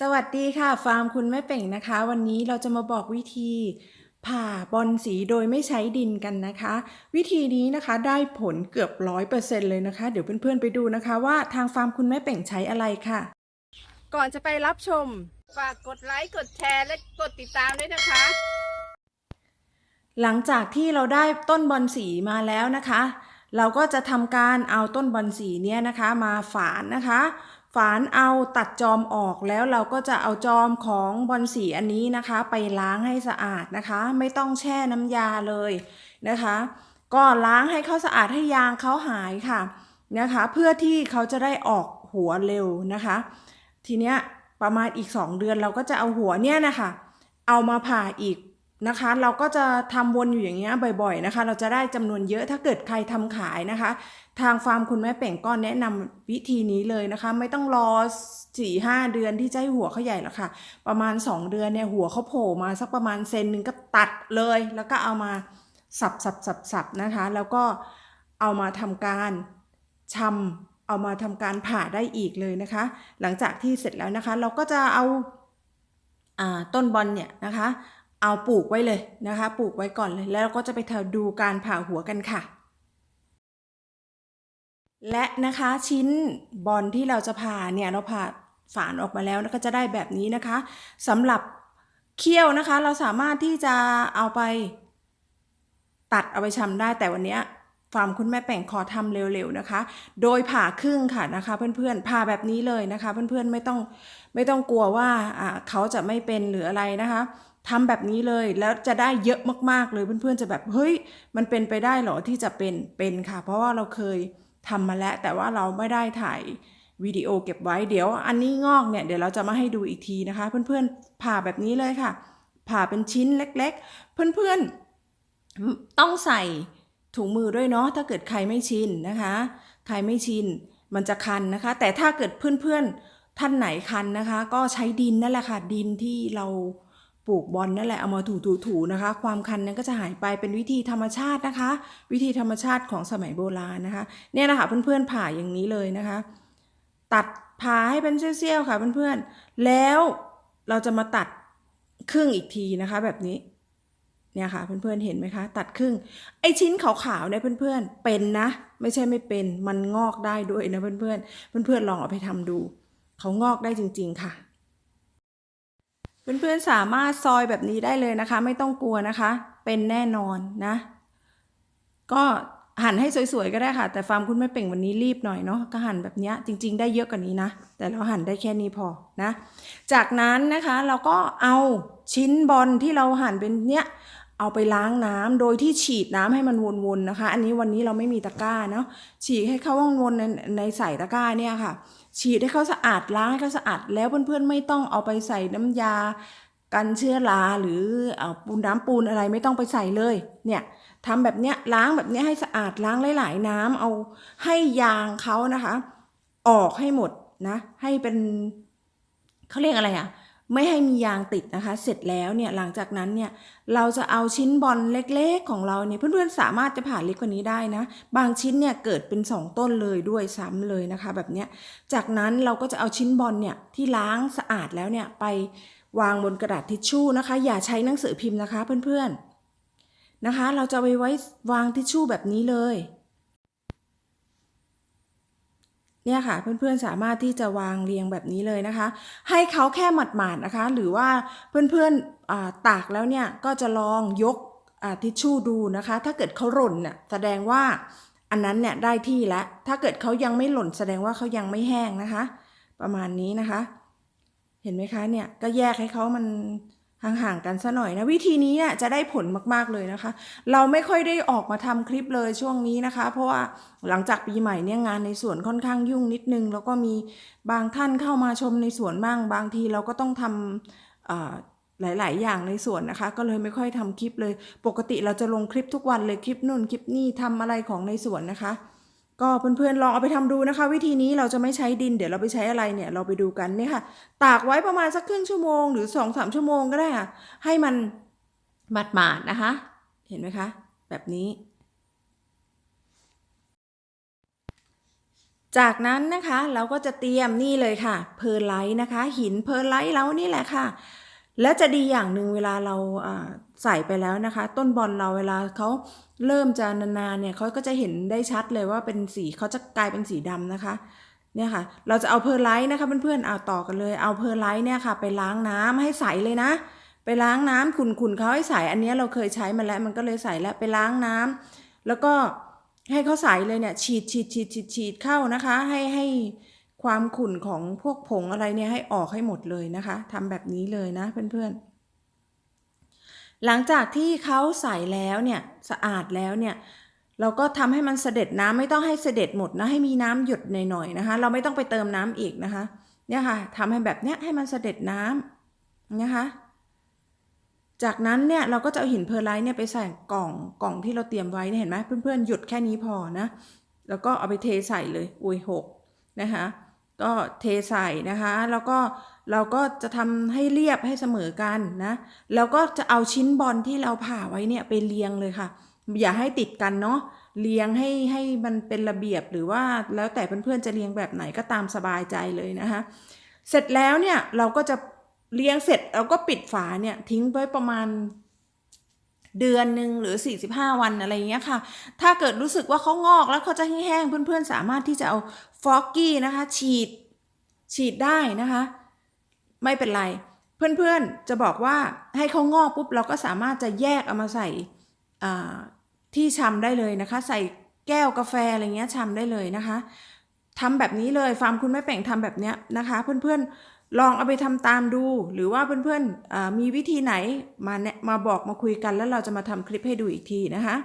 สวัสดีค่ะ ฟาร์มคุณแม่เป่งนะคะ วันนี้เราจะมาบอกวิธีผ่าบอลสีโดยไม่ใช้ดินกันนะคะ วิธีนี้นะคะได้ผลเกือบร้อยเปอร์เซ็นเลยนะคะ เดี๋ยวเพื่อนๆไปดูนะคะว่าทางฟาร์มคุณแม่เป่งใช้อะไรค่ะ ก่อนจะไปรับชม ฝากกดไลค์กดแชร์และกดติดตามด้วยนะคะ หลังจากที่เราได้ต้นบอลสีมาแล้วนะคะ เราก็จะทำการเอาต้นบอลสีเนี้ยนะคะ มาฝานนะคะ ฝานเอาตัดจอมออกแล้วเราก็จะเอาจอมของบอลสีอันนี้นะคะ ไปล้างให้สะอาดนะคะ ไม่ต้องแช่น้ำยาเลยนะคะ ก็ล้างให้เขาสะอาดให้ยางเขาหายค่ะนะคะ เพื่อที่เขาจะได้ออกหัวเร็วนะคะ ทีเนี้ยประมาณอีก 2 เดือนเราก็จะเอาหัวเนี่ยนะคะเอามาผ่าอีก นะคะ เราก็จะทำวนอยู่อย่างเงี้ยบ่อย ๆนะคะ เราจะได้จำนวนเยอะถ้าเกิดใครทำขายนะคะ ทางฟาร์มคุณแม่เป่งก็แนะนำวิธีนี้เลยนะคะ ไม่ต้องรอสี่ห้าเดือนที่จะให้หัวเขาใหญ่หรอกค่ะ ประมาณ 2 เดือนเนี่ยหัวเขาโผล่มาสักประมาณเซนหนึ่งก็ตัดเลย แล้วก็เอามาสับสับสับสับนะคะ แล้วก็เอามาทำการชำเอามาทำการผ่าได้อีกเลยนะคะ หลังจากที่เสร็จแล้วนะคะ เราก็จะเอาอาต้นบอลเนี่ยนะคะ เอาปลูกไว้เลยนะคะ ปลูกไว้ก่อนเลย แล้วเราก็จะไปดูการผ่าหัวกันค่ะ และนะคะชิ้นบอลที่เราจะผ่าเนี่ยเราผ่าฝานออกมาแล้วก็จะได้แบบนี้นะคะสำหรับเขี้ยวนะคะ เราสามารถที่จะเอาไปตัดเอาไปชำได้แต่วันนี้ฟาร์มคุณแม่แป่งขอทำเร็วๆนะคะ โดยผ่าครึ่งค่ะนะคะเพื่อนๆผ่าแบบนี้เลยนะคะ เพื่อนๆไม่ต้องไม่ต้องกลัวว่าเขาจะไม่เป็นหรืออะไรนะคะ ทำแบบนี้เลยแล้วจะได้เยอะมากๆเลยเพื่อนๆจะแบบเฮ้ยมันเป็นไปได้เหรอที่จะเป็นเป็นค่ะ เพราะว่าเราเคยทำมาแล้ว แต่ว่าเราไม่ได้ถ่ายวิดีโอเก็บไว้เดี๋ยว อันนี้งอกเนี่ยเดี๋ยวเราจะมาให้ดูอีกทีนะคะ เพื่อนๆผ่าแบบนี้เลยค่ะ ผ่าเป็นชิ้นเล็ก ๆ เพื่อนๆต้องใส่ถุงมือด้วยเนาะถ้าเกิดใครไม่ชินนะคะ ใครไม่ชินมันจะคันนะคะ แต่ถ้าเกิดเพื่อนๆท่านไหนคันนะคะ ก็ใช้ดินนั่นแหละค่ะดินที่เรา ลูกบอลนั่นแหละเอามาถูๆๆนะคะ ความคันนั้นก็จะหายไปเป็นวิธีธรรมชาตินะคะ วิธีธรรมชาติของสมัยโบราณนะคะเนี่ยนะคะเพื่อนๆผ่าอย่างนี้เลยนะคะ ตัดผ่าให้เป็นเสี้ยวๆค่ะเพื่อนๆแล้วเราจะมาตัดครึ่งอีกทีนะคะ แบบนี้เนี่ยค่ะเพื่อนๆเห็นไหมคะ ตัดครึ่ง ไอชิ้นขาวๆเนี่ยเพื่อนๆเป็นนะ ไม่ใช่ไม่เป็นมันงอกได้ด้วยนะเพื่อนๆเพื่อนๆลองเอาไปทำดู เขางอกได้จริง ๆ ค่ะ เพื่อนๆสามารถซอยแบบนี้ได้เลยนะคะ ไม่ต้องกลัวนะคะ เป็นแน่นอนนะ ก็หั่นให้สวยๆก็ได้ค่ะ แต่ฟาร์มคุณไม่เป่งวันนี้รีบหน่อยเนาะก็หั่นแบบนี้จริง ๆ ได้เยอะกว่านี้นะ แต่เราหั่นได้แค่นี้พอนะ จากนั้นนะคะเราก็เอาชิ้นบอลที่เราหั่นเป็นเนี้ย เอาไปล้างน้ำโดยที่ฉีดน้ำให้มันวนๆนะคะ อันนี้วันนี้เราไม่มีตะกร้าเนาะฉีดให้เขาว่องวนในในใส่ตะกร้าเนี่ยค่ะ ฉีดให้เขาสะอาดล้างให้เขาสะอาดแล้วเพื่อนๆไม่ต้องเอาไปใส่น้ำยา กันเชื้อราหรือเอาปูนน้ำปูนอะไรไม่ต้องไปใส่เลย เนี่ยทำแบบเนี้ยล้างแบบเนี้ยให้สะอาดล้างหลาย ๆ น้ำเอาให้ยางเขานะคะ ออกให้หมดนะ ให้เป็นเขาเรียกอะไรอะ ไม่ให้มียางติดนะคะ เสร็จแล้วเนี่ยหลังจากนั้นเนี่ยเราจะเอาชิ้นบอลเล็กๆของเราเนี่ยเพื่อนๆสามารถจะผ่าเล็กกว่านี้ได้นะ บางชิ้นเนี่ยเกิดเป็นสองต้นเลยด้วยซ้ำเลยนะคะ แบบเนี้ยจากนั้นเราก็จะเอาชิ้นบอลเนี่ยที่ล้างสะอาดแล้วเนี่ยไปวางบนกระดาษทิชชู่นะคะ อย่าใช้หนังสือพิมพ์นะคะเพื่อนๆนะคะ เราจะไปไว้วางทิชชู่แบบนี้เลย เนี่ยค่ะ เพื่อนๆสามารถที่จะวางเรียงแบบนี้เลยนะคะ ให้เขาแค่หมาดๆนะคะ หรือว่าเพื่อนๆตากแล้วเนี่ยก็จะลองยกทิชชู่ดูนะคะ ถ้าเกิดเขาหล่นเนี่ยแสดงว่าอันนั้นเนี่ยได้ที่แล้วถ้าเกิดเขายังไม่หล่นแสดงว่าเขายังไม่แห้งนะคะ ประมาณนี้นะคะ เห็นไหมคะเนี่ยก็แยกให้เขามัน ห่างๆกันซะหน่อยนะวิธีนี้เนี่ยจะได้ผลมากๆเลยนะคะ เราไม่ค่อยได้ออกมาทำคลิปเลยช่วงนี้นะคะ เพราะว่าหลังจากปีใหม่เนี่ยงานในสวนค่อนข้างยุ่งนิดนึง แล้วก็มีบางท่านเข้ามาชมในสวนบ้าง บางทีเราก็ต้องทำอ่าหลาย ๆ อย่างในสวนนะคะ ก็เลยไม่ค่อยทำคลิปเลย ปกติเราจะลงคลิปทุกวันเลยคลิปนู่นคลิปนี่ทำอะไรของในสวนนะคะ ก็เพื่อนๆลองเอาไปทำดูนะคะ วิธีนี้เราจะไม่ใช้ดินเดี๋ยวเราไปใช้อะไรเนี่ยเราไปดูกันเนี่ยค่ะ ตากไว้ประมาณสักครึ่งชั่วโมงหรือสองสามชั่วโมงก็ได้ค่ะ ให้มันหมาดๆนะคะ เห็นไหมคะ แบบนี้ จากนั้นนะคะเราก็จะเตรียมนี่เลยค่ะ เพอร์ไลท์นะคะ หินเพอร์ไลท์เรานี่แหละค่ะ และจะดีอย่างหนึ่งเวลาเราอ่า ใส่ไปแล้วนะคะ ต้นบอลเราเวลาเขาเริ่มจะนานๆเนี่ยเขาก็จะเห็นได้ชัดเลยว่าเป็นสีเขาจะกลายเป็นสีดำนะคะเนี่ยค่ะ เราจะเอาเพอร์ไลท์นะคะเพื่อนๆเอาต่อกันเลยเอาเพอร์ไลท์เนี่ยค่ะ ไปล้างน้ำให้ใสเลยนะ ไปล้างน้ำขุ่นๆเขาให้ใสอันนี้เราเคยใช้มาแล้วมันก็เลยใสแล้วไปล้างน้ำแล้วก็ให้เขาใสเลยเนี่ยฉีดฉีดฉีดฉีดฉีดเข้านะคะ ให้ให้ความขุ่นของพวกผงอะไรเนี่ยให้ออกให้หมดเลยนะคะทำแบบนี้เลยนะเพื่อนๆ หลังจากที่เขาใส่แล้วเนี่ยสะอาดแล้วเนี่ยเราก็ทำให้มันเสด็จน้ำไม่ต้องให้เสด็จหมดนะให้มีน้ำหยดหน่อยๆนะคะ เราไม่ต้องไปเติมน้ำอีกนะคะเนี่ยค่ะทำให้แบบเนี้ยให้มันเสด็จน้ำนะคะ จากนั้นเนี่ยเราก็จะเอาหินเพอร์ไลท์เนี่ยไปใส่กล่องกล่องที่เราเตรียมไว้เนี่ยเห็นไหมเพื่อนๆหยุดแค่นี้พอนะแล้วก็เอาไปเทใส่เลยอุ้ยหกนะคะ ก็เทใส่นะคะ แล้วก็เราก็จะทำให้เรียบให้เสมอกันนะ แล้วก็จะเอาชิ้นบอลที่เราผ่าไว้เนี่ยไปเรียงเลยค่ะ อย่าให้ติดกันเนาะเรียงให้ให้มันเป็นระเบียบหรือว่าแล้วแต่เพื่อนๆจะเรียงแบบไหนก็ตามสบายใจเลยนะคะเสร็จแล้วเนี่ยเราก็จะเลี้ยงเสร็จเราก็ปิดฝาเนี่ยทิ้งไว้ประมาณ เดือนหนึ่งหรือ 45 วันอะไรเงี้ยค่ะ ถ้าเกิดรู้สึกว่าเขางอกแล้วเขาจะแห้งๆเพื่อนๆ สามารถที่จะเอาฟอกกี้นะคะ ฉีดฉีดได้นะคะ ไม่เป็นไร เพื่อนๆจะบอกว่าให้เขางอกปุ๊บเราก็สามารถจะแยกเอามาใส่ที่ชำได้เลยนะคะ ใส่แก้วกาแฟอะไรเงี้ยชำได้เลยนะคะทำแบบนี้เลยฟาร์มคุณแม่แป่งทำแบบเนี้ยนะคะ เพื่อนๆ ลองเอาไปทำตามดู หรือว่าเพื่อนๆมีวิธีไหนมาแนะมาบอกมาคุยกันแล้วเราจะมาทำคลิปให้ดูอีกทีนะคะ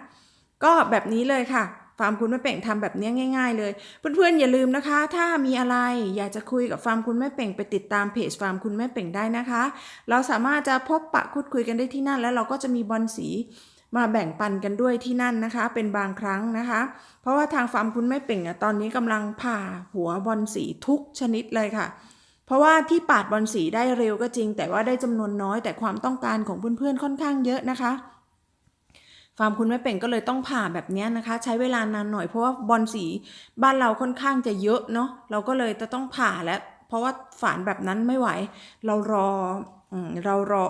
ก็แบบนี้เลยค่ะฟาร์มคุณแม่เป่งทำแบบนี้ง่าย ๆ เลย เพื่อนๆอย่าลืมนะคะ ถ้ามีอะไรอยากจะคุยกับฟาร์มคุณแม่เป่งไปติดตามเพจฟาร์มคุณแม่เป่งได้นะคะ เราสามารถจะพบปะพูดคุยกันได้ที่นั่น แล้วเราก็จะมีบอลสีมาแบ่งปันกันด้วยที่นั่นนะคะ เป็นบางครั้งนะคะ เพราะว่าทางฟาร์มคุณแม่เป่งอะตอนนี้กำลังผ่าหัวบอลสีทุกชนิดเลยค่ะ เพราะว่าที่ปาดบอลสีได้เร็วก็จริง แต่ว่าได้จำนวนน้อยแต่ความต้องการของเพื่อนๆค่อนข้างเยอะนะคะฟาร์มคุณแม่เป่งก็เลยต้องผ่าแบบนี้นะคะ ใช้เวลานานหน่อยเพราะว่าบอลสีบ้านเราค่อนข้างจะเยอะเนาะเราก็เลยจะต้องผ่าแล้ว เพราะว่าฝานแบบนั้นไม่ไหว เรารออเรารอ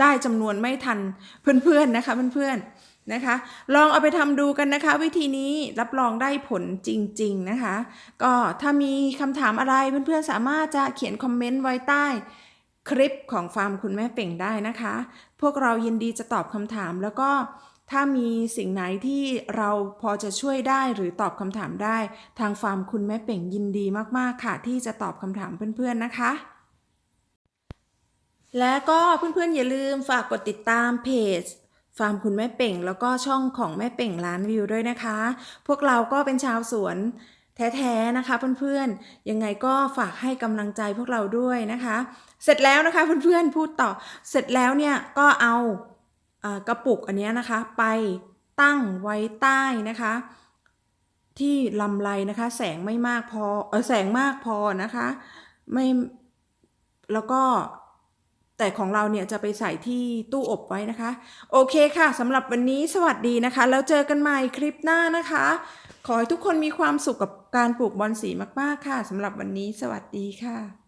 ได้จำนวนไม่ทันเพื่อนๆนะคะเพื่อนๆ นะคะ ลองเอาไปทำดูกันนะคะ วิธีนี้รับรองได้ผลจริง ๆ นะคะ ก็ถ้ามีคำถามอะไรเพื่อนๆสามารถจะเขียนคอมเมนต์ไว้ใต้คลิปของฟาร์มคุณแม่เป่งได้นะคะ พวกเรายินดีจะตอบคำถามแล้วก็ถ้ามีสิ่งไหนที่เราพอจะช่วยได้หรือตอบคำถามได้ ทางฟาร์มคุณแม่เป่งยินดีมากๆค่ะ ที่จะตอบคำถามเพื่อนๆนะคะ และก็เพื่อนๆอย่าลืมฝากกดติดตามเพจ ฟาร์มคุณแม่เป่ง แล้วก็ช่องของแม่เป่งล้านวิวด้วยนะคะ พวกเราก็เป็นชาวสวนแท้ๆนะคะเพื่อนๆ ยังไงก็ฝากให้กำลังใจพวกเราด้วยนะคะ เสร็จแล้วนะคะเพื่อนๆพูดต่อ เสร็จแล้วเนี่ยก็เอาอ่อกระปุกอันนี้นะคะ ไปตั้งไว้ใต้นะคะ ที่ลำไรนะคะ แสงไม่มากพอเออแสงมากพอนะคะ ไม่แล้วก็ แต่ของเราเนี่ยจะไปใส่ที่ตู้อบไว้นะคะ โอเคค่ะสำหรับวันนี้สวัสดีนะคะ แล้วเจอกันใหม่คลิปหน้านะคะ ขอให้ทุกคนมีความสุขกับการปลูกบอลสีมากๆค่ะสำหรับวันนี้สวัสดีค่ะ